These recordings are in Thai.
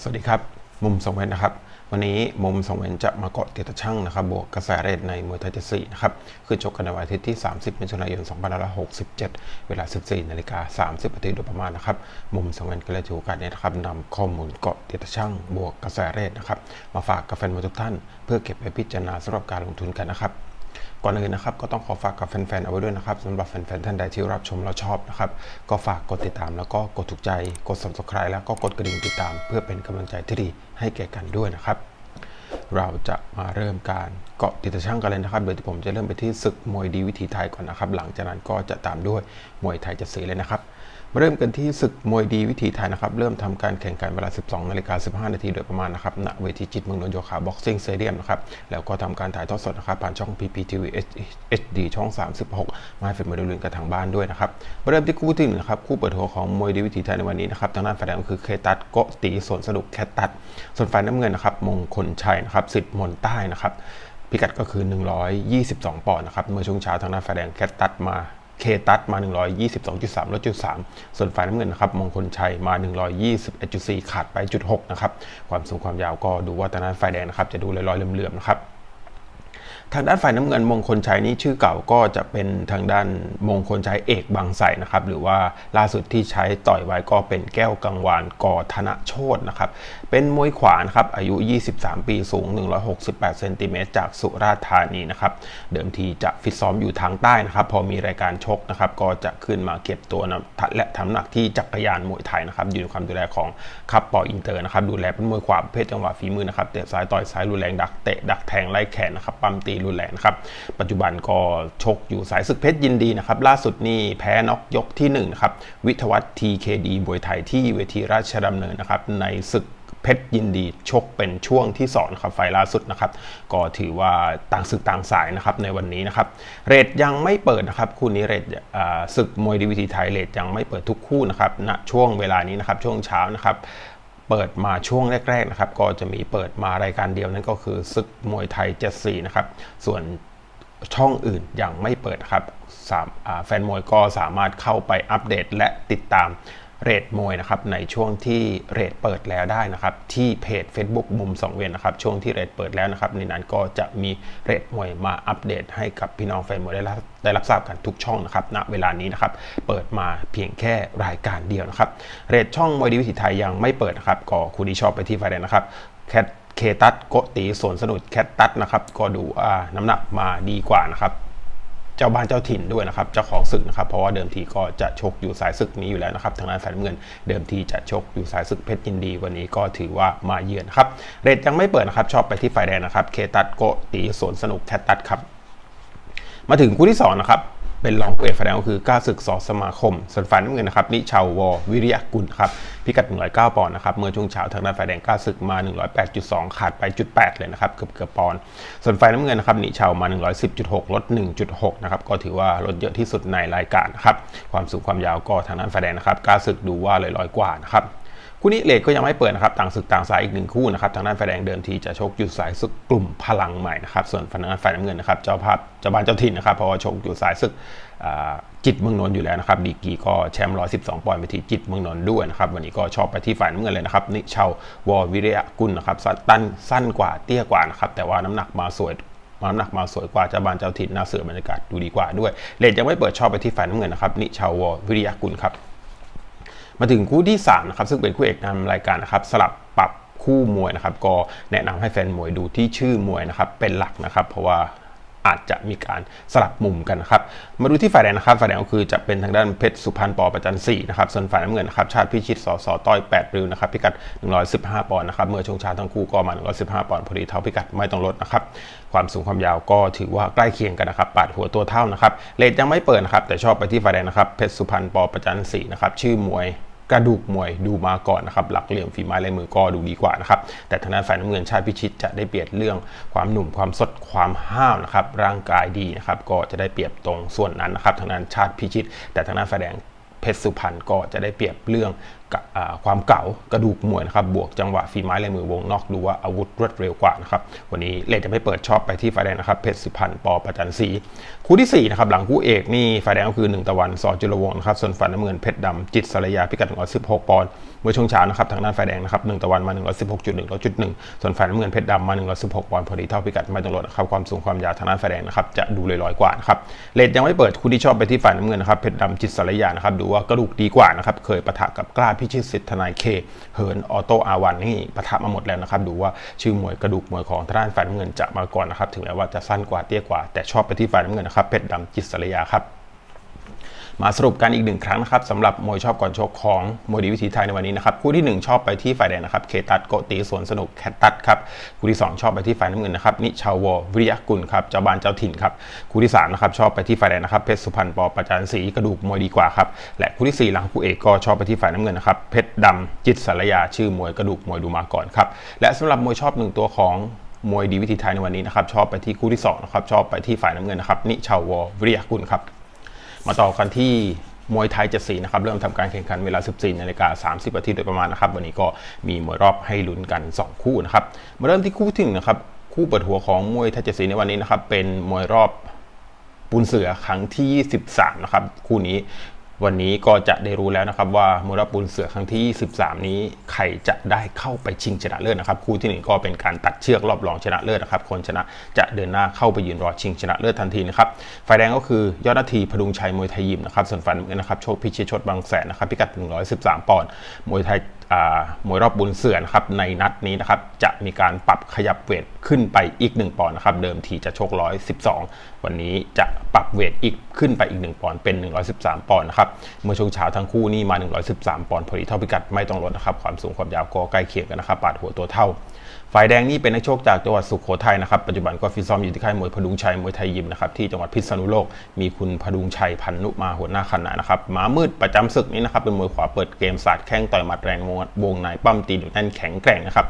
สวัสดีครับ มุมสองเวนนะครับ วันนี้มุมสองเวนจะมาเกาะติดช่างนะครับ บวกกระแสเรทในมวยไทยเจ็ดสี่นะครับ คือชกกันในวันอาทิตย์ที่ 30มิถุนายน2567 เวลา 14นาฬิกา30นาทีโดยประมาณนะครับ มุมสองเวนก็เลยถือโอกาสนี้นะครับนำข้อมูลเกาะติดช่างบวกกระแสเรทนะครับ มาฝากกับแฟนมวยทุกท่าน เพื่อเก็บไปพิจารณาสำหรับการลงทุนกันนะครับ ก่อนอื่นนะครับก็ต้องขอฝากกับแฟนๆเอาไว้ด้วยนะครับสำหรับแฟนๆท่านใดที่รับชมแล้วชอบนะครับก็ฝากกดติดตามแล้วก็กดถูกใจกด subscribe แล้วก็กดกระดิ่งติดตาม เพื่อเป็นกำลังใจที่ดีให้แก่กันด้วยนะครับ เราจะมาเริ่มการเกาะติดตช่างกันเลยนะครับโดยที่ผมจะเริ่มไปที่ศึกมวยดีวิถีไทยก่อนนะครับ หลังจากนั้นก็จะตามด้วยมวยไทยจะสีเลยนะครับ มาเริ่มกันที่ศึกมวยดีวิถีไทยนะครับ เริ่มทำการแข่งขันเวลา 12นาฬิกา15 นาทีโดยประมาณนะครับณเวทีจิตเมืองนนท์โยคะบ็อกซิ่งสเตเดียมนะครับ แล้วก็ทำการถ่ายทอดสดนะครับ ผ่านช่อง PPTV HD ช่อง 36 มาให้เป็นมาดูลืนกันทางบ้านด้วยนะครับมาเริ่มที่คู่ที่หนึ่งนะครับ คู่เปิดหัวของมวยดีวิถีไทยในวันนี้นะครับทางด้านฝ่ายแดงคือเคตัสโกตีสวนสนุกแคตตัสส่วนฝ่ายน้ำเงินนะครับมงคลชัยนะครับสิทธิ์มนใต้นะครับพิกัดก็คือ 122 ปอนด์นะครับ เมื่อช่วงเช้าทางด้านฝ่ายแดงแคตัสมา เคตัสมา 122.3ลดจุด3ส่วนฝ่ายน้ำเงินนะครับมงคลชัยมา 121.4 ขาดไปจุด6นะครับ ความสูงความยาวก็ดูว่าตอนนั้นฝ่ายแดงนะครับจะดูลอยๆเหลื่อมๆนะครับ ทางด้านฝ่ายน้ำเงินมงคลชัยนี้ชื่อเก่าก็จะเป็นทางด้านมงคลชัยเอกบางไสนะครับ หรือว่าล่าสุดที่ใช้ต่อยไว้ก็เป็นแก้วกังวานกอธนโชตนะครับ เป็นมวยขวานครับ อายุ 23 ปีสูง 168เซนติเมตรจากสุราษฎร์ธานีนะครับ เดิมทีจะฟิตซ้อมอยู่ทางใต้นะครับ พอมีรายการชกนะครับ ก็จะขึ้นมาเก็บตัวนะและทำหนักที่จักรยานมวยไทยนะครับ อยู่ในความดูแลของคับปออินเตอร์นะครับ ดูแลเป็นมวยขวาประเภทจังหวะฝีมือนะครับ เตะซ้ายต่อยซ้ายรุนแรงดักเตะดักแทงไล่แขนนะครับ ปั๊มตีรุนแรงครับปัจจุบันก็ชกอยู่สายศึกเพชรยินดีนะครับล่าสุดนี่แพ้น็อกยกที่1นะครับวิทวัฒน์ TKD บวยไทยที่เวทีราชดำเนินนะครับในศึกเพชรยินดีชกเป็นช่วงที่2นครับไฟล่าสุดนะครับ ก็ถือว่าต่างศึกต่างสายนะครับในวันนี้นะครับ เรทยังไม่เปิดนะครับ คู่นี้เรทศึกมวยดีวิธีไทยเรทยังไม่เปิดทุกคู่นะครับณช่วงเวลานี้นะครับช่วงเช้านะครับ เปิดมาช่วงแรกๆนะครับก็จะมีเปิดมารายการเดียวนั่นก็คือศึกมวยไทย 74 นะครับ ส่วนช่องอื่นยังไม่เปิดครับแฟนมวยก็สามารถเข้าไปอัปเดตและติดตาม เรทมวยนะครับในช่วงที่เรทเปิดแล้วได้นะครับที่เพจ Facebook มุมสองเวียนนะครับช่วงที่เรทเปิดแล้วนะครับในนั้นก็จะมีเรทมวยมาอัปเดต ให้กับพี่น้องแฟนมวยได้รับได้รับทราบกันทุกช่องนะครับณเวลานี้นะครับเปิดมาเพียงแค่รายการเดียวนะครับเรทช่องมวยดีวิถีไทยยังไม่เปิดนะครับก็คุณที่ชอบไปที่ไฟแดงนะครับแคทเคตัสโกตีสวนสนุกแคทตัสนะครับก็ดูน้ำหนักมาดีกว่านะครับ จ้าบ้านเจ้าถิ่นด้วยนะครับเจ้าของศึกนะครับเพราะว่าเดิมทีก็จะชกอยู่สายศึกนี้อยู่แล้วนะครับทางด้านสายน้ำเงิน เดิมทีจะชกอยู่สายศึกเพชรยินดี วันนี้ก็ถือว่ามาเยือนครับเรทยังไม่เปิดนะครับชอบไปที่ฝ่ายแดงนะครับเคตัดโกตีสวนสนุกแคทตัสครับมาถึงคู่ที่2นะครับ เป็นรองคู่เอกฝ่ายแดงก็คือก้าศึกสอสมาคม ส่วนฝ่ายน้ำเงินนะครับนิชาววอวิริยกุลครับพิกัด 109 ปอนด์นะครับเมื่อช่วงเช้าทางด้านฝ่ายแดงก้าศึกมา 108.2 ขาดไปจุด8เลยนะครับเกือบเกือบปอนด์ส่วนฝ่ายน้ำเงินนะครับนิชาวมา 110.6 ลด 1.6 นะครับก็ถือว่าลดเยอะที่สุดในรายการนะครับความสูงความยาวก็ทางด้านฝ่ายแดงนะครับก้าศึกดูว่าลอยๆกว่านะครับ คู่นี้เลทก็ยังไม่เปิดนะครับต่างศึกต่างสายอีกหนึ่งคู่นะครับทางด้านฝ่ายแดงเดิมทีจะชกอยู่สายศึกกลุ่มพลังใหม่นะครับส่วนฝั่งด้านฝ่ายน้ำเงินนะครับเจ้าภาพเจ้าบ้านเจ้าถิ่นนะครับเพราะว่าชกอยู่สายศึกจิตเมืองนนท์อยู่แล้วนะครับดีกีก็แชมป์112 ปอนด์ไปที่จิตเมืองนนท์ด้วยนะครับวันนี้ก็ชอบไปที่ฝ่ายน้ำเงินเลยนะครับนิชาววอวิริยกุลนะครับสั้นสั้นกว่าเตี้ยกว่านะครับแต่ว่าน้ำหนักมาสวยมาน้ำหนักมาสวยกว่าเจ้าบานเจ้าถิ่นหน้าเสือบรรยากาศดูดีกว่าด้วยเลทยังไม่เปิดชอบไปที่ฝ่ายน้ำเงินนะครับนิชาววอวิริยกุลครับ มาถึงคู่ที่3นะครับซึ่งเป็นคู่เอกนำรายการนะครับสลับปรับคู่มวยนะครับก็แนะนำให้แฟนมวยดูที่ชื่อมวยนะครับเป็นหลักนะครับ เพราะว่าอาจจะมีการสลับมุมกันนะครับ มาดูที่ฝ่ายแดงนะครับฝ่ายแดงก็คือจะเป็นทางด้านเพชรสุพรรณปอประจัน4นะครับ ส่วนฝ่ายน้ำเงินนะครับ ชาติพิชิตสสต้อย8ริ้วนะครับ พิกัด 115 ปอนด์นะครับ เมื่อชงชาทั้งคู่ก็มา 115 ปอนด์พอดีเท่าพิกัดไม่ต้องลดนะครับ ความสูงความยาวก็ถือว่าใกล้เคียงกันนะครับ ปาดหัวตัวเท่านะครับ เลทยังไม่เปิดนะครับ แต่ชอบไปที่ฝ่ายแดงนะครับ เพชรสุพรรณปอประจัน4นะครับ ชื่อมวย กระดูกมวยดูมาก่อนนะครับหลักเหลี่ยมฝีไม้ลายมือก็ดูดีกว่านะครับแต่ทางด้านฝ่ายน้ำเงินชาติพิชิตจะได้เปรียบเรื่องความหนุ่มความสดความห้าวนะครับร่างกายดีนะครับก็จะได้เปรียบตรงส่วนนั้นนะครับทางด้านชาติพิชิต แต่ทางด้านฝ่ายแดงเพชรสุพรรณก็จะได้เปรียบเรื่อง ความเก่ากระดูกมวยนะครับบวกจังหวะฝีไม้ลายมือวงนอกดูว่าอาวุธรวดเร็วกว่านะครับวันนี้เลทจะไม่เปิดชอบไปที่ฝ่ายแดงนะครับเพชรสุพรรณปอประจันศรีคู่ที่4นะครับหลังคู่เอกนี่ฝ่ายแดงก็คือ 1 ตะวันสอจุลวงศ์นะครับส่วนฝ่ายน้ำเงินเพชรดำจิตสรยาพิกัด116ปอนด์ เมื่อช่วงเช้านะครับทางด้านฝ่ายแดงนะครับ1ตะวันมา 116.1 1.1ส่วนฝ่ายน้ำเงินเพชรดำมา 116ปอนด์พอดีเท่าพิกัดไม่ต้องลดนะครับความสูงความยาวทางด้านฝ่ายแดงนะครับจะดูลอยๆกว่านะครับเลทยังไม่เปิดคู่ที่ชอบไปที่ฝ่ายน้ำเงินนะครับเพชรดำจิตสรยานะครับดูว่ากระดูกดีกว่านะครับเคยปะทะกับกล้าพิชิตสิทธิ์ทนายเคเหิร์นออโตอาวันนี่ปะทะมาหมดแล้วนะครับดูว่าชื่อมวยกระดูกมวยของทางด้านฝ่ายน้ำเงินจะมาก่อนนะครับถึงแม้ว่าจะสั้นกว่าเตี้ยกว่าแต่ชอบไปที่ฝ่ายน้ำเงินนะครับเพชรดำจิตสรยาครับ มาสรุปกันอีกหนึ่งครั้งนะครับสำหรับมวยชอบก่อนชกของมวยดีวิถีไทยในวันนี้นะครับคู่ที่ 1 ชอบไปที่ฝ่ายแดงนะครับเคตัดโกตีสวนสนุกแคตตัดครับคู่ที่ 2 ชอบไปที่ฝ่ายน้ำเงินนะครับนิชาวววิริยกุลครับเจ้าบ้านเจ้าถิ่นครับคู่ที่3นะครับชอบไปที่ฝ่ายแดงนะครับเพชรสุพรรณปอประจานศรีกระดูกมวยดีกว่าครับและคู่ที่4หลังคู่เอกก็ชอบไปที่ฝ่ายน้ำเงินนะครับเพชรดำจิตสารยาชื่อมวยกระดูกมวยดูมาก่อนครับและสำหรับมวยชอบหนึ่งตัวของมวยดีวิถีไทยในวันนี้นะครับชอบไปที่คู่ที่2นะครับชอบไปที่ฝ่ายน้ำเงินนะครับนิชาวววิริยกุลครับ มาต่อกันที่มวยไทยเจ็ดสีนะครับเริ่มทำการแข่งขันเวลา 14นาฬิกา30นาทีโดยประมาณนะครับ วันนี้ก็มีมวยรอบให้ลุ้นกัน 2 คู่นะครับมาเริ่มที่คู่ที่หนึ่งนะครับคู่เปิดหัวของมวยไทยเจ็ดสีในวันนี้นะครับเป็นมวยรอบปูนเสือครั้งที่ 13 นะครับ คู่นี้ วันนี้ก็จะได้รู้แล้วนะครับว่ามูรบปูนเสือครั้งที่ 13 นี้ใครจะได้เข้าไปชิงชนะเลิศนะครับคู่ที่หนึ่งก็เป็นการตัดเชือกรอบรองชนะเลิศนะครับคนชนะจะเดินหน้าเข้าไปยืนรอชิงชนะเลิศทันทีนะครับฝ่ายแดงก็คือยอดนาทีพดุงชัยมวยไทยยิมนะครับส่วนฝ่ายน้ำเงินนะครับโชคพิชิตชดบางแสนนะครับพิกัด113 ปอนด์มวยไทย มวยรอบบุญเสือนะครับในนัดนี้นะครับจะมีการปรับขยับเวทขึ้นไปอีก 1 ปอนด์นะครับเดิมทีจะชก 112 วันนี้จะปรับเวทอีกขึ้นไปอีก 1 ปอนด์เป็น 113 ปอนด์นะครับเมื่อช่วงเช้าทั้งคู่นี่มา 113 ปอนด์พอดีเท่าพิกัดไม่ต้องลดนะครับความสูงความยาวก็ใกล้เคียงกันนะครับปาดหัวตัวเท่า ฝ่ายแดงนี่เป็นนักโชคจากจังหวัดสุโขทัยนะครับ ปัจจุบันก็ฟิตซ้อมอยู่ที่ค่ายมวยพดุงชัยมวยไทยยิมนะครับที่จังหวัดพิษณุโลก มีคุณพดุงชัยพันนุมาหัวหน้าคณะนะครับหมามืดประจำศึกนี้นะครับเป็นมวยขวาเปิดเกมศาสตร์แข้งต่อยหมัดแรงวงในปั้มตีดุแน่นแข็งแกร่งนะครับ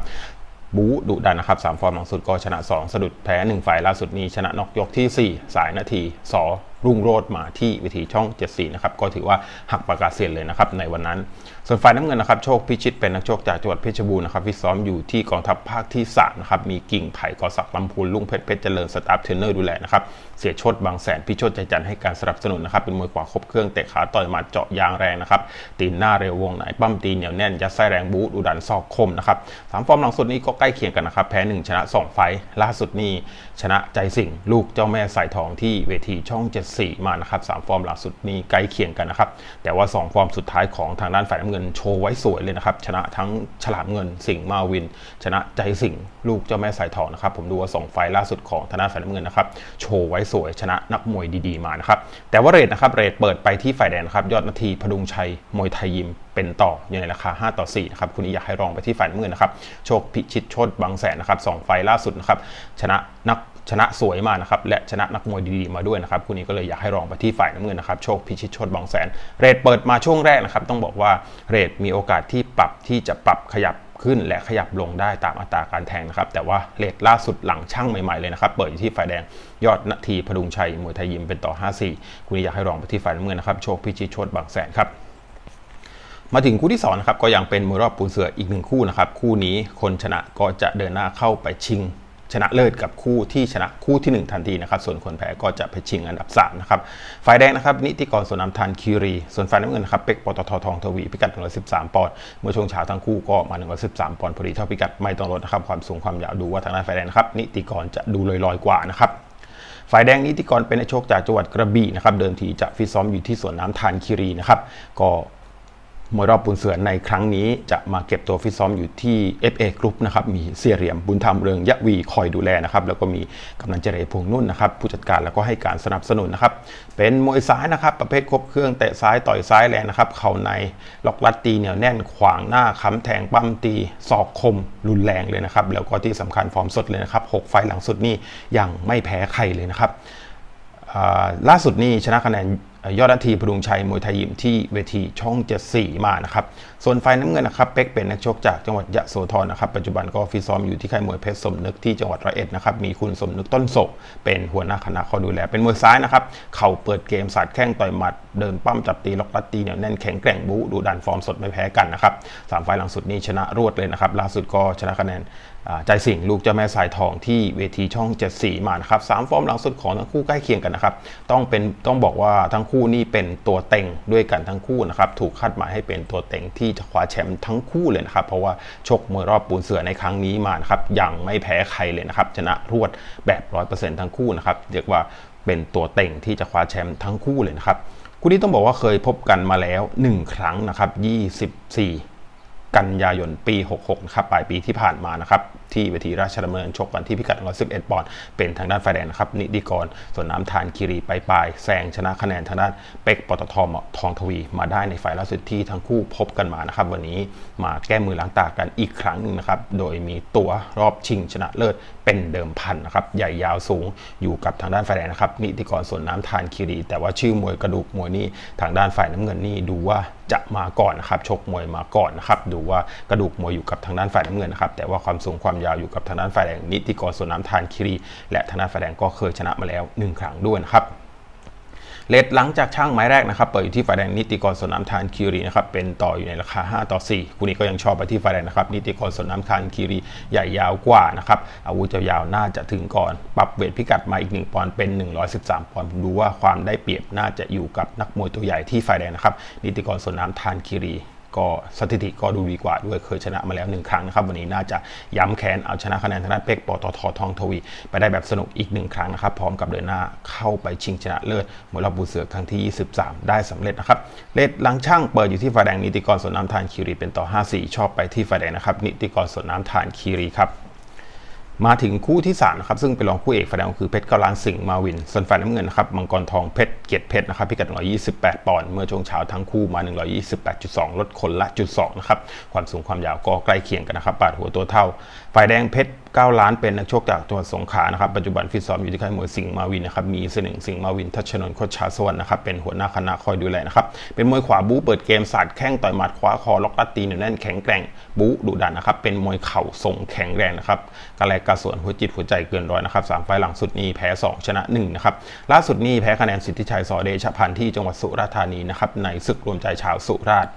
บูดุดันนะครับสามฟอร์มหลังสุดก็ชนะ 2 สะดุดแพ้ 1 ฝ่ายล่าสุดนี้ชนะนอกยกที่ 4 สายนาทีสอ รุ่งโรดมาที่วิธีช่อง 74 นะครับ ก็ถือว่าหักประกาเสียนเลยนะครับในวันนั้น ส่วนฝ่ายน้ำเงินนะครับ โชคพิชิตเป็นนักโชคจากจังหวัดเพชรบูรณ์นะครับที่ซ้อมอยู่ที่กองทัพภาคที่ 3 นะครับ มีกิ่งไผ่กอศักดิ์ลำพูนลุงเพชรเพชรเจริญสตาฟเทรนเนอร์ดูแลนะครับ เสียชดบางแสนพิชดใจจันให้การสนับสนุนนะครับ เป็นมวยขวาครบเครื่องเตะขาต่อยมัดเจาะยางแรงนะครับ ตีนหน้าเร็ววงไหนปั้มตีเหนียวแน่นยัดไส้แรงบู๊ดูดันซอกคมนะครับสามฟอร์มหลังสุดนี้ก็ใกล้เคียงกันนะครับแพ้1ชนะ 2 ไฟล่าสุดนี้ชนะใจสิงลูกเจ้าแม่สายทองที่เวทีช่อง4 มานะครับ3ฟอร์มหลังสุดนี้ใกล้เคียงกันนะครับ แต่ว่า 2 ฟอร์มสุดท้ายของทางด้านฝ่ายน้ำเงินโชว์ไว้สวยเลยนะครับ ชนะทั้งฉลามเงินสิงห์มาวิน ชนะใจสิงห์ลูกเจ้าแม่สายทองนะครับ ผมดูว่า 2 ไฟล่าสุดของทางด้านฝ่ายน้ำเงินนะครับ โชว์ไว้สวยชนะนักมวยดีๆมานะครับ แต่ว่าเรทนะครับ เรทเปิดไปที่ฝ่ายแดงนะครับยอดนาทีพดุงชัยมวยไทยยิมเป็นต่ออยู่ในราคา 5 ต่อ4นะครับ คุณนี้อยากให้ลองไปที่ฝ่ายน้ำเงินนะครับ โชคพิชิตโชดบางแสนนะครับสองไฟล่าสุดนะครับ ชนะนัก ชนะสวยมานะครับและชนะนักมวยดีๆมาด้วยนะครับคุณนี้ก็เลยอยากให้ลองไปที่ฝ่ายน้ำเงินนะครับโชคพิชิตโชดบางแสน เรทเปิดมาช่วงแรกนะครับต้องบอกว่าเรทมีโอกาสที่ปรับที่จะปรับขยับขึ้นและขยับลงได้ตามอัตราการแทงนะครับ แต่ว่าเรทล่าสุดหลังช่างใหม่ๆเลยนะครับ เปิดอยู่ที่ฝ่ายแดงยอดนาทีพดุงชัยมวยไทยยิมเป็นต่อ 5-4 คุณนี้อยากให้ลองไปที่ฝ่ายน้ำเงินนะครับ โชคพิชิตโชดบางแสนครับมาถึงคู่ที่2นะครับก็ยังเป็นมวยรอบปูนเสืออีกหนึ่งคู่นะครับ คู่นี้คนชนะก็จะเดินหน้าเข้าไปชิง ชนะเลิศกับคู่ที่ชนะคู่ที่ 1 ทันทีนะครับ ส่วนคนแพ้ก็จะไปชิงอันดับ3นะครับ ฝ่ายแดงนะครับนิติกรสวนน้ำทานคีรี ส่วนฝ่ายน้ำเงินนะครับเป็กปตททองทวีพิกัด 113 ปอนด์ เมื่อช่วงเช้าทั้งคู่ก็มา 113 ปอนด์พอดีเท่าพิกัดไม่ต้องลดนะครับ ความสูงความยาวดูว่าทางด้านฝ่ายแดงนะครับนิติกรจะดูลอยๆกว่านะครับฝ่ายแดงนิติกรเป็นนักโชคจากจังหวัดกระบี่นะครับเดิมทีจะฟิตซ้อมอยู่ที่สวนน้ำทานคีรีนะครับก็ มวยรอบปุนเสือในครั้งนี้จะมาเก็บตัวฟิตซ้อมอยู่ที่ FA Group นะครับมีเสียเหรียมบุญธรรมเรืองยะวีคอยดูแลนะครับแล้วก็มีกำนันเจริญพวงนุ่นนะครับผู้จัดการแล้วก็ให้การสนับสนุนนะครับเป็นมวยซ้ายนะครับประเภทครบเครื่องเตะซ้ายต่อยซ้ายแรงนะครับเข่าในล็อกลัดตีเหนียวแน่นขวางหน้าค้ำแทงปั้มตีศอกคมรุนแรงเลยนะครับแล้วก็ที่สำคัญฟอร์มสดเลยนะครับ6ไฟหลังสุดนี่ยังไม่แพ้ใครเลยนะครับล่าสุดนี่ชนะคะแนน ยอดนาทีพดุงชัยมวยไทยยิมที่เวทีช่องเจ็ดสี่มานะครับส่วนไฟน้ำเงินนะครับเป็กเป็นนักชกจากจังหวัดยะโสธรนะครับปัจจุบันก็ฟิตซ้อมอยู่ที่ค่ายมวยเพชรสมนึกที่จังหวัดร้อยเอ็ดนะครับมีคุณสมนึกต้นศกเป็นหัวหน้าคณะคอยดูแลเป็นมวยซ้ายนะครับเข่าเปิดเกมสาดแข้งต่อยหมัดเดินปั้มจับตีล็อกลัดตีเหนียวแน่นแข็งแกร่งบูดูดันฟอร์มสดไม่แพ้กันนะครับสามไฟล์หลังสุดนี้ชนะรวดเลยนะครับล่าสุดก็ชนะคะแนนใจสิงลูกเจ้าแม่สายทองที่เวทีช่อง74มานะครับสามฟอร์มหลังสุดของทั้งคู่ใกล้เคียงกันนะครับต้องเป็นต้องบอกว่าทั้งคูู่่นี่เป็นตัวเต็งด้วยกันทั้งคู่นะครับถูกคาดหมายให้เป็นตัวเต็งที่จะคว้าแชมป์ทั้งคู่เลยนะครับ เพราะว่าชกมวยรอบปูนเสือในครั้งนี้มานะครับยังไม่แพ้ใครเลยนะครับชนะรวดแบบ100%ทั้งคู่นะครับเรียกว่าเป็นตัวเต็งที่จะคว้าแชมป์ทั้งคู่เลยนะครับคู่นี้ต้องบอกว่าเคยพบกันมาแล้ว 1 ครั้งนะครับ 24 กันยายนปี 66นะครับปลายปีที่ผ่านมานะครับ ที่เวทีราชดำเนินชกกันที่พิกัด 111 ปอนด์เป็นทางด้านไฟแดงนะครับนิติกร ส่วนน้ำทานคีรีไปปลายแซงชนะคะแนนทางด้านเป็กปตททองทวีมาได้ในไฟล์ล่าสุดที่ทั้งคู่พบกันมานะครับ วันนี้มาแก้มือล้างตากันอีกครั้งหนึ่งนะครับโดยมีตัวรอบชิงชนะเลิศเป็นเดิมพันนะครับใหญ่ยาวสูงอยู่กับทางด้านไฟแดงนะครับนิติกรส่วนน้ำทานคีรี แต่ว่าชื่อมวยกระดูกมวยนี่ทางด้านฝ่ายน้ำเงินนี่ดูว่าจะมาก่อนนะครับชกมวยมาก่อนนะครับดูว่ากระดูกมวยอยู่กับทางด้านฝ่ายน้ำเงินนะครับแต่ว่าความสูงความยาวอยู่กับทางด้านฝ่ายแดงนิติกรสวนน้ำทานคีรี และทางด้านฝ่ายแดงก็เคยชนะมาแล้ว 1 ครั้งด้วยนะครับเลทหลังจากช่างไม้แรกนะครับเปิดอยู่ที่ฝ่ายแดงนิติกรสนน้ำทานคีรีนะครับเป็นต่ออยู่ในราคา 5 ต่อ 4 คู่นี้ก็ยังชอบไปที่ฝ่ายแดงนะครับนิติกรสนน้ำทานคีรีใหญ่ยาวกว่านะครับอาวุธยาวๆน่าจะถึงก่อน ปรับเวทพิกัดมาอีก 1 ปอนด์เป็น 113 ปอนด์ผมดูว่าความได้เปรียบน่าจะอยู่กับนักมวยตัวใหญ่ที่ฝ่ายแดงนะครับนิติกรสนน้ำทานคีรี ก็สถิติก็ดูดีกว่าด้วยเคยชนะมาแล้วหนึ่งครั้งนะครับวันนี้น่าจะย้ำแค้นเอาชนะคะแนนทางด้านเป็กปตททองทวี ไปได้แบบสนุกอีกหนึ่งครั้งนะครับพร้อมกับเดินหน้าเข้าไปชิงชนะเลิศมวยรอบบูเสือครั้งที่ 23 ได้สำเร็จนะครับเลดลังช่างเปิดอยู่ที่ฝ่ายแดงนิติกรสวนน้ำทานคีรีเป็นต่อ 5-4 ชอบไปที่ฝ่ายแดงนะครับนิติกรสวนน้ำทานคีรีครับ มาถึงคู่ที่3นะครับซึ่งเป็นรองคู่เอกฝ่ายแดงคือเพชรกาลานสิงห์มาวิน ส่วนฝ่ายน้ำเงินนะครับมังกรทองเพชรเกียรติเพชรนะครับพิกัด 128 ปอนด์เมื่อช่วงเช้าทั้งคู่มา 128.2 ลดคนละจุด2นะครับความสูงความยาวก็ใกล้เคียงกันนะครับปาดหัวตัวเท่าฝ่ายแดงเพชร 9 ล้านเป็นนักชกจากจังหวัดสงขลานะครับปัจจุบันฟิตซ้อมอยู่ที่ค่ายมวยสิงห์มาวินนะครับมีเสน่ห์สิงห์มาวินทัชนนท์โคชาสวรรค์นะครับเป็นหัวหน้าคณะคอยดูแลนะครับเป็นมวยขวาบู๊เปิดเกมสาดแข้งต่อยหมัดคว้าคอล็อกลัดตีเหนียวแน่นแข็งแกร่งบู๊ดุดันนะครับเป็นมวยเข่าทรงแข็งแรงนะครับกระแลกระสวนหัวจิตหัวใจเกินร้อยนะครับสามไฟหลังสุดนี้แพ้ 2 ชนะ1นะครับล่าสุดนี้แพ้คะแนนสิทธิชัยสอเดชพันธ์ที่จังหวัดสุราษฎร์ธานีนะครับในศึกรวมใจชาวสุราษฎร์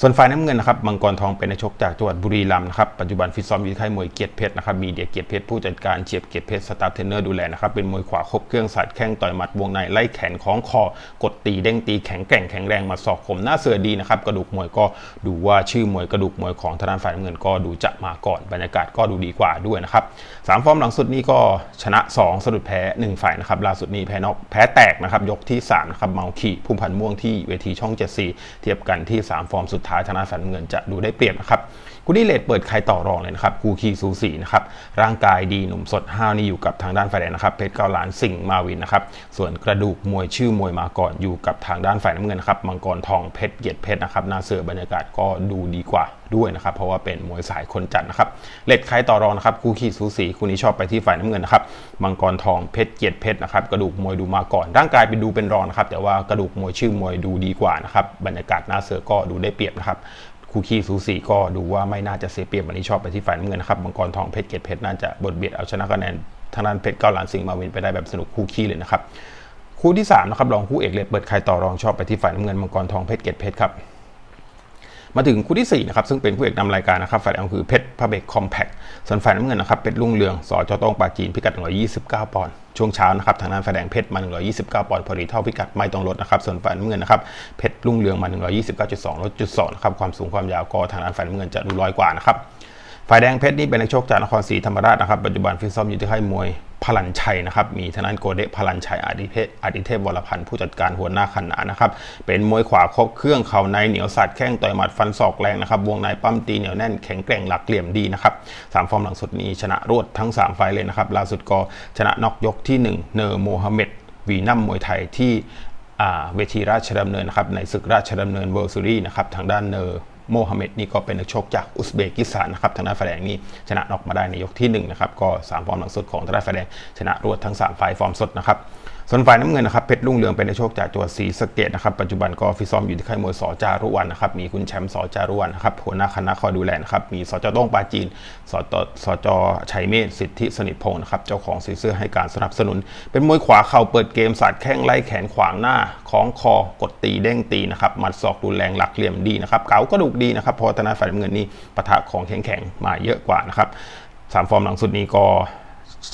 ส่วนฝ่ายน้ำเงินนะครับมังกรทองเป็นนักชกจากจังหวัดบุรีรัมย์นะครับปัจจุบันฟิตซ้อมอยู่ที่ค่ายมวยเกียรติเพชรนะครับมีเดียเกียรติเพชรผู้จัดการเฉียบเกียรติเพชรสตาฟเทรนเนอร์ดูแลนะครับเป็นมวยขวาครบเครื่องสาดแข้งต่อยหมัดวงในไล่แขนคล้องคอกดตีเด้งตีแข็งแกร่งแข็งแรงมาสอกคมหน้าเสือดีนะครับกระดูกมวยก็ดูว่าชื่อมวยกระดูกมวยของทางด้านฝ่ายน้ำเงินก็ดูจะมาก่อนบรรยากาศก็ดูดีกว่าด้วยนะครับสามฟอร์มหลังสุดนี้ก็ชนะ 2สะดุดแพ้1ฝ่ายนะครับล่าสุดนี้แพ้นอกแพ้แตกนะครับยกที่3นะครับเมาขี่พุ่มพันธ์ม่วงที่เวทีช่อง 74 เทียบกันที่สามฟอร์มสุดท้ายธนาคายน้ำเงินจะดูได้เปรียบนะครับกูนี่เลดเปิดใครต่อรองเลยนะครับกูคีซูสีนะครับร่างกายดีหนุ่มสดห้าวนี่อยู่กับทางด้านฝ่ายแดงนะครับเพชรเก้าล้านสิงห์มาวินนะครับส่วนกระดูกมวยชื่อมวยมาก่อนอยู่กับทางด้านฝ่ายน้ำเงินนะครับมังกรทองเพชรเกียรติเพชรนะครับหนาเสือบรรยากาศก็ดูดีกว่าด้วยนะครับเพราะว่าเป็นมวยสายคนจัดนะครับเลดใครต่อรองนะครับกูคีซูสีคู่นี้ชอบไปที่ฝ่ายน้ำเงินนะครับมังกรทองเพชรเกียรติเพชรนะครับกระดูกมวยดูมาก่อน ร่างกายเป็นดูเป็นรองนะครับแต่ว่ากระดูกมวยชื่อมวยดูดีกว่านะครับบรรยากาศหน้าเสือก็ดูได้เปรียบนะครับ คู่ขี้สูสีก็ดูว่าไม่น่าจะเสียเปรียบวันนี้ชอบไปที่ฝ่ายน้ำเงินนะครับมังกรทองเพชรเกตเพชรน่าจะบดเบียดเอาชนะคะแนนทางด้านเพชรเก้าหลานสิงห์มาวินไปได้แบบสนุกคู่ขี้เลยนะครับคู่ที่3นะครับรองคู่เอกเลยเปิดใครต่อรองชอบไปที่ฝ่ายน้ำเงินมังกรทองเพชรเกตเพชรครับ มาถึงคู่ที่4นะครับซึ่งเป็นคู่เอกนำรายการนะครับฝ่ายแดงคือเพชรพระเบกคอมแพคส่วนฝ่ายน้ำเงินนะครับเพชรรุ่งเรืองสอจอตองปาจีนพิกัด 129 ปอนด์ช่วงเช้านะครับทางด้านฝ่ายแดงเพชรมา 129 ปอนด์พอดีเท่าพิกัดไม่ต้องลดนะครับส่วนฝ่ายน้ำเงินนะครับเพชรรุ่งเรืองมา 129.2ลดจุด2นะครับความสูงความยาวก็ทางด้านฝ่ายน้ำเงินจะดูร้อยกว่านะครับฝ่ายแดงเพชรนี่เป็นนักชกจากนครศรีธรรมราชนะครับปัจจุบันฟิตซ้อมอยู่ที่ค่ายมวย พลันชัยนะครับ มีทางด้านโกเดะพลันชัยอดิเทพอดิเทพวรพันธ์ผู้จัดการหัวหน้าคณะนะครับ เป็นมวยขวาครบเครื่องเข่าในเหนียวสัดแข้งต่อยหมัดฟันศอกแรงนะครับ วงในปั้มตีเหนียวแน่นแข็งแกร่งหลักเหลี่ยมดีนะครับสามฟอร์มหลังสุดนี้ชนะรวดทั้ง 3 ไฟเลยนะครับ ล่าสุดก็ชนะนอกยกที่ 1 เนอร์โมฮัมเหม็ดวีนัมมวยไทยที่เวทีราชดำเนินนะครับในศึกราชดำเนินเวิลด์ซีรีส์นะครับทางด้านเนอร์ โมฮัมเหม็ดนี่ก็เป็นนักชกจากอุซเบกิสถานนะครับทางด้านฝ่ายแดงนี่ชนะน็อกมาได้ในยกที่1นะครับก็3ฟอร์มหลังสุดของทางด้านฝ่ายแดงชนะรวดทั้ง 3 ไฟฟอร์มสดนะครับ ส่วนฝ่ายน้ำเงินนะครับเพชรรุ่งเรืองเป็นในักชกจากจังหวัดศรีสะเกดนะครับปัจจุบันก็ฟิซ้อมอยู่ที่ค่ายมวยสอจารุวันนะครับมีคุณแชมป์สอจารุวันนะครับหัวหน้าคณะคอยดูแลนะครับมีสจต้องปาจีนสจสจชัยเมธสิทธิสนิทพงศ์นะครับเจ้าของสีเสื้อให้การสนับสนุน เป็นมวยขวาเข่าเปิดเกมสาดแข้งไล่แขนขวางหน้าคล้องคอกดตีเด้งตีนะครับหมัดศอกรุนแรงหลักเหลี่ยมดีนะครับเก๋ากระดูกดีนะครับพราะทางด้านฝ่ายน้ำเงินนี่ปะทะของแข็งๆมาเยอะกว่านะครับสามฟอร์มหลังสุดนี้ก็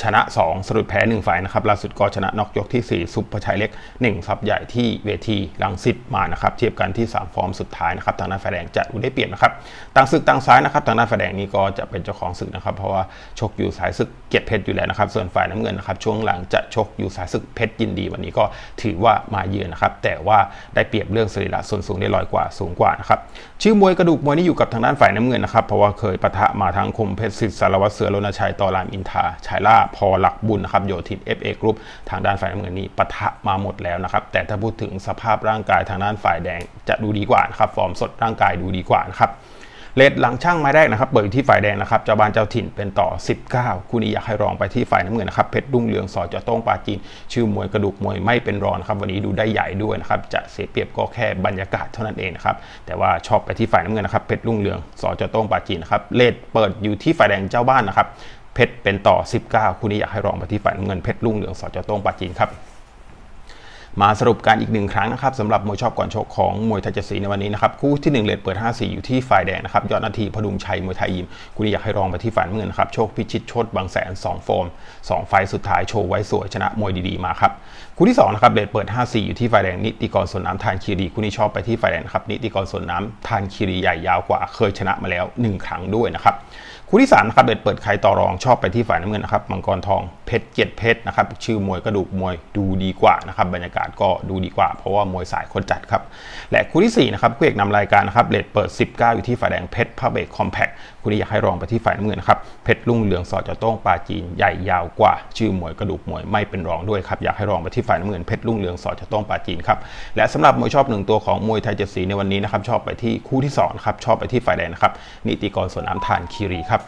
ชนะ 2สรุปแพ้ 1 ฝ่ายนะครับล่าสุดก็ชนะน็อกยกที่4สุปประชัยเล็ก1ซับใหญ่ที่เวทีลังสิตมานะครับเทียบกันที่ 3 ฟอร์มสุดท้ายนะครับทางด้านฝ่ายแดงจะดูได้เปรียบนะครับต่างศึกต่างซ้ายนะครับทางด้านฝ่ายแดงนี่ก็จะเป็นเจ้าของศึกนะครับเพราะว่าชกอยู่สายศึกเกียรติเพชรอยู่แล้วนะครับส่วนฝ่ายน้ำเงินนะครับช่วงหลังจะชกอยู่สายศึกเพชรยินดีวันนี้ก็ถือว่ามาเยือนนะครับแต่ว่าได้เปรียบเรื่องสรีระส่วนสูงได้ลอยกว่าสูงกว่านะครับชื่อมวยกระดูกมวยนี่อยู่กับทางด้านฝ่ายน้ำเงินนะครับเพราะว่าเคยปะทะมาทั้งคมเพชรสิทธิ์สารวัตรเสือรณชัยต่อรามอินทาชายล่าพอหลักบุญนะครับโยธิน FA Group ทางด้านฝ่ายน้ำเงินนี้ปะทะมาหมดแล้วนะครับ แต่ถ้าพูดถึงสภาพร่างกายทางด้านฝ่ายแดงจะดูดีกว่านะครับ ฟอร์มสดร่างกายดูดีกว่านะครับเลดหลังช่างไม้แรกนะครับเปิดอยู่ที่ฝ่ายแดงนะครับเจ้าบ้านเจ้าถิ่นเป็นต่อ 19 คู่นี้อยากให้รองไปที่ฝ่ายน้ำเงินนะครับเพชรรุ่งเรืองสอจอโต้งปาจีน ชื่อมวยกระดูกมวยไม่เป็นรองนครับวันนี้ดูได้ใหญ่ด้วยนะครับจะเสียเปรียบก็แค่บรรยากาศเท่านั้นเองนะครับแต่ว่าชอบไปที่ฝ่ายน้ำเงินนะครับเพชรรุ่งเรืองสอจอโต้งปาจีนนะครับเลดเปิดอยู่ที่ฝ่ายแดงเจ้าบ้านนะครับ เพชรเป็นต่อ 19 คู่นี้อยากให้รองไปที่ฝ่ายน้ำเงินเพชรรุ่งเรืองสอจอโต้งปาจีนครับมาสรุปการอีกหนึ่งครั้งนะครับสำหรับมวยชอบก่อนชกของมวยไทยเจ็ดสีในวันนี้นะครับคู่ที่ 1เลดเปิด 5-4 อยู่ที่ฝ่ายแดงนะครับยอดนาทีพดุงชัยมวยไทยยิมคู่นี้อยากให้รองไปที่ฝ่ายน้ำเงินะครับโชคพิชิตชดบางแสน 2 โฟม 2 ไฟสุดท้ายโชว์ไว้สวยชนะมวยดีๆมาครับคู่ที่2นะครับเลดเปิด 5-4 อยู่ที่ฝ่ายแดงนิติกรสนน้ำทานคีรีคู่นี้ชอบไปที่ฝ่ายแดงครับนิติกรสนน้ำทานคีรีใหญ่ยาวกว่าเคยชนะมาแล้ว 1 ครั้งด้วยนะครับ คู่ที่3นะครับเด็ดเปิดใครต่อรองชอบไปที่ฝ่ายน้ำเงินนะครับมังกรทองเพชรเจ็ดเพชรนะครับชื่อมวยกระดูกมวยดูดีกว่านะครับบรรยากาศก็ดูดีกว่า เพราะว่ามวยสายคนจัดครับและคู่ที่4นะครับคู่เอกนำรายการนะครับเลดเปิด 19 อยู่ที่ฝ่ายแดงเพชรพระเบกคอมแพคคู่นี้อยากให้รองไปที่ฝ่ายน้ำเงินนะครับเพชรลุ่งเหลืองสอดจอโต้องปาจีนใหญ่ยาวกว่า ชื่อมวยกระดูกมวยไม่เป็นรองด้วยครับอยากให้รองไปที่ฝ่ายน้ำเงินเพชรลุ่งเหลืองสอดจอโต้องปาจีนครับและสำหรับมวยชอบหนึ่งตัวของมวยไทยเจ็ดสีในวันนี้นะครับชอบไปที่คู่ที่สองนะครับชอบไปที่ฝ่ายแดงนะครับนิติกรสวนน้ำทานคีรีครับ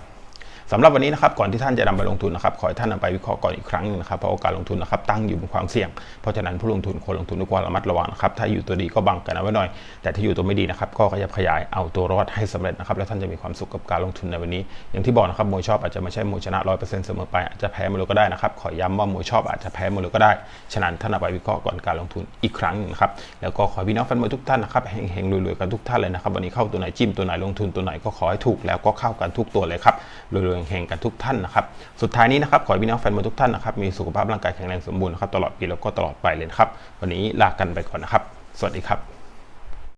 สำหรับวันนี้นะครับก่อนที่ท่านจะนำไปลงทุนนะครับขอให้ท่านนำไปวิเคราะห์ก่อนอีกครั้งหนึงนะครับเพราะโอกาสลงทุนนะครับตั้งอยู่บนความเสี่ยง เพราะฉะนั้นผู้ลงทุนควรลงทุนด้วยความระมัดระวังนะครับถ้าอยู่ตัวดีก็บังกันเอาไว้หน่อย แต่ถ้าอยู่ตัวไม่ดีนะครับก็ขยับขยายเอาตัวรอดให้สำเร็จนะครับแล้วท่านจะมีความสุขกับการลงทุนในวันนี้ อย่างที่บอกนะครับมวยชอบอาจจะไม่ใช่มวยชนะร้อยเปอร์เซ็นต์เสมอไปอาจจะแพ้มาเลยก็ได้นะครับขอย้ำว่ามวยชอบอาจจะแพ้มาเลยก็ได้ฉะนั้นท่านเอาไปวิเคราะห์ก่อนการลงทุนอีกครั้งนึงนะครับแล้วก็ขอพี่น้องแฟนมวยทุกท่านนะครับเฮงๆรวยๆกันทุกท่านเลยนะครับวันนี้เข้าตัวไหนจิ้มตัวไหนลงทุนตัวไหนก็ขอให้ถูกแล้วก็เข้ากันทุกตัวเลยครับรวยๆแห่งๆกันทุกท่านนะครับ สุดท้ายนี้นะครับขอให้พี่น้องแฟนบอลทุกท่านนะครับมีสุขภาพร่างกายแข็งแรงสมบูรณ์นะครับตลอดปีแล้วก็ตลอดไปเลยนะครับ วันนี้ลากันไปก่อนนะครับ สวัสดีครับ